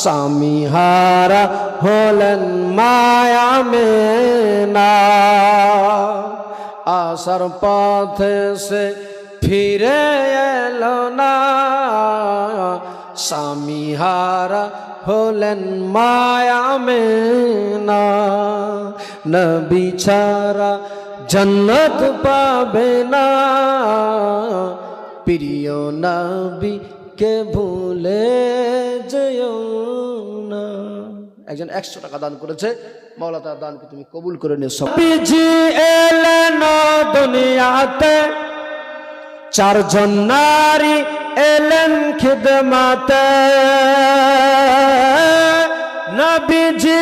স্বামীহারা হলেন মায়া মেনা। আসার পথে সে ফিরে এলো না। স্বামীহারা হলেন মায়া মেনা। নবী ছাড়া জন্নত পাবে না। প্রিয় নবী কে ভুলে যেও না। একজন একশো টাকা দান করেছে। মাওলা তার দানকে তুমি কবুল করে নিও। সব বিজি এলেন দুনিয়াতে। চারজন নারী এলেন খিদমাতে। নবীজি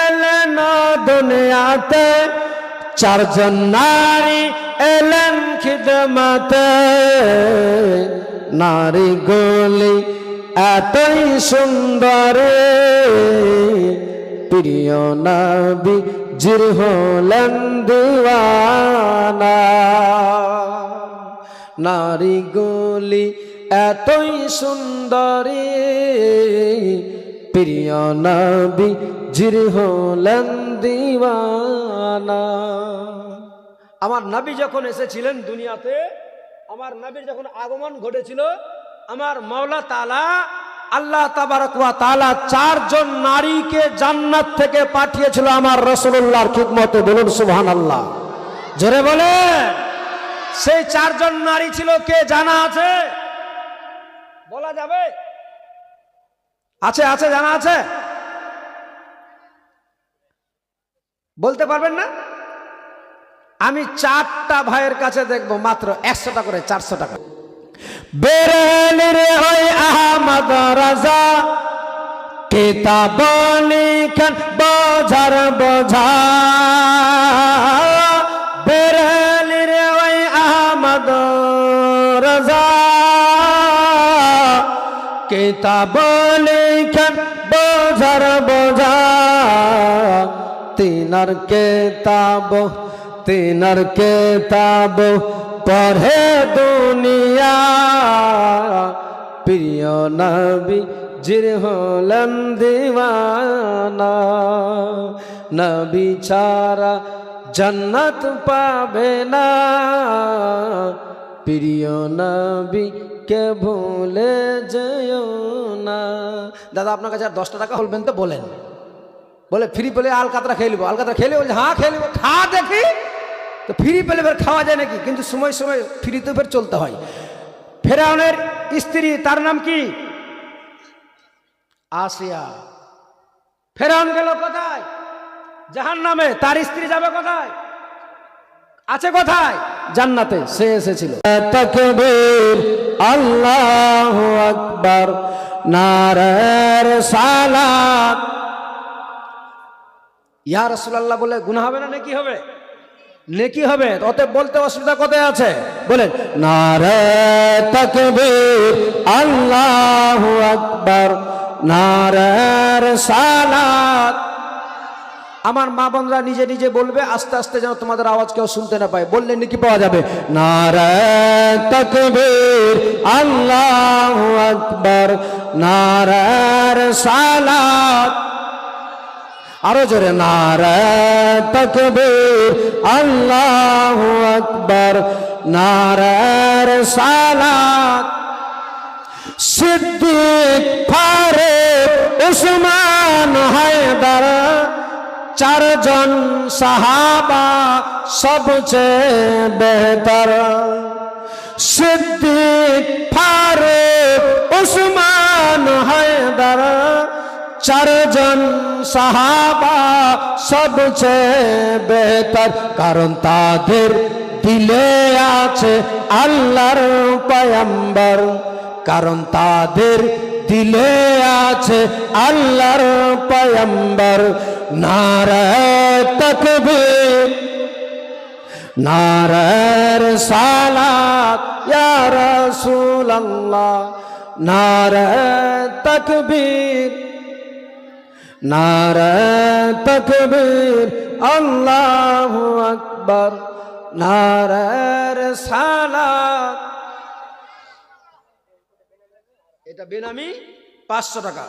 এলেন দুনিয়াতে। চারজন নারী এলেন খিদমাতে। নারী গলি এতই সুন্দর। প্রিয় নবী, জির হলেন নারী গলি এতই সুন্দরী। প্রিয় নবী, জির হলেন দিওয়ানা। আমার নবী যখন এসেছিলেন দুনিয়াতে আমার নবীর যখন আগমন ঘটেছিল, আমার মাওলা তালা আল্লাহ তালা চারজন নারীকে জান্নাত থেকে পাঠিয়েছিল আমার রসুল্লাহর খিদমতে। বলুন সুবহান আল্লাহ জোরে বলে সেই চারজন নারী ছিল, কে জানা আছে? বলা যাবে? আছে আছে, জানা আছে? বলতে পারবেন না? আমি চারটা ভাইয়ের কাছে দেখব মাত্র একশো টাকা করে চারশো টাকা বেরেলির ওই আহমদ রাজা কিতাব লিখন বোঝার বোঝা। বেরেলির ওই আহমদ রাজা কিতাব লিখন বোঝার বোঝা। তিনার কেতাব তিনার কেতাব পড়ে দুনিয়া। প্রিয় নবী জির হলেন দিওয়ানা। নবী ছাড়া জন্নত পাবে না। প্রিয় নবী কে ভুলে যেও না। দাদা, আপনার কাছে আর দশটা টাকা বলবেন তো, বলেন। বলে ফ্রি পেলে আলকাতরা খেয়ে নিবো, আলকাতরা খেলে বলছে হ্যাঁ খেয়ে নিবো, খা দেখি। তো ফ্রি পেলে ফের খাওয়া যায় নাকি? কিন্তু সময় সময় ফ্রিতে ফের চলতে হয়। ফেরাউনের স্ত্রী তার নাম কি? আসিয়া। ফেরাউন গেল কোথায়? জাহান নামে তার স্ত্রী যাবে কোথায়? আছে কোথায়? জান্নাতে। সে এসেছিল। তকবীর আল্লাহ আকবার নারের সালাত। ইয়া রসুল্লাহ বলে গুণা হবে না নাকি হবে? নেকি হবে? অতএব বলতে অসুবিধা কোথায় আছে? বলেন, নারে তকবীর, আল্লাহ আকবার নারের সালাত আমার মা বোনরা নিজে নিজে বলবে, আস্তে আস্তে যেন তোমাদের আওয়াজ কেউ শুনতে না পায়। বললে নাকি পাওয়া যাবে? তকবীর, আল্লাহ আকবার নারের সালাত আরও জোরে, নারে তকবীর, আল্লাহ আকবার নারের সালাত সিদ্দিক ফারুক উসমান হায়দার, চারজন সাহাবা সবচেয়ে বেহতর। সিদ্দিক ফারুক উসমান হায়দার চারজন সাহাবা সবচেয়ে বেহতর, কারণ তাদের দিলে আছে আল্লাহর পয়ম্বর কারণ তাদের দিলে আছে আল্লাহর পয়ম্বর নারায় তকবীর নারার সালাত, ইয়া রাসূলুল্লাহ, নারায় তকবীর। নারায় তকবীর, আল্লাহু আকবার নারার সালাত এটা বেনামি পাঁচশো টাকা।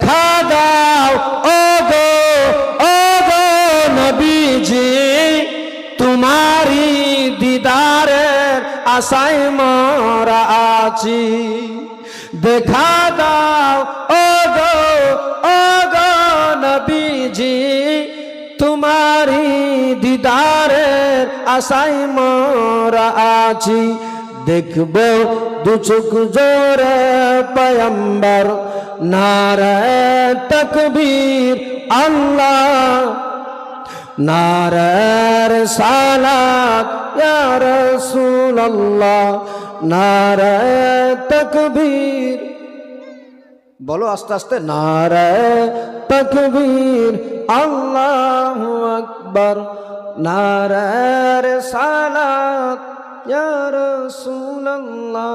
দেখা দাও ও গো ও গো নবীজি তোমারি দিদারের আশায় মরা আছি। দেখা দাও ও গো ও তোমারি দিদারের আশাই মরা আছি। দেখব দু চোখ জোরে পয়ম্বর। নারে তকবীর আল্লাহ। নারার সালাত ইয়া রাসূলুল্লাহ। নারে তকবীর বলো আস্তে আস্তে নারে তকবীর আকবর নারায় সালাত ইয়া রাসূলুল্লাহ।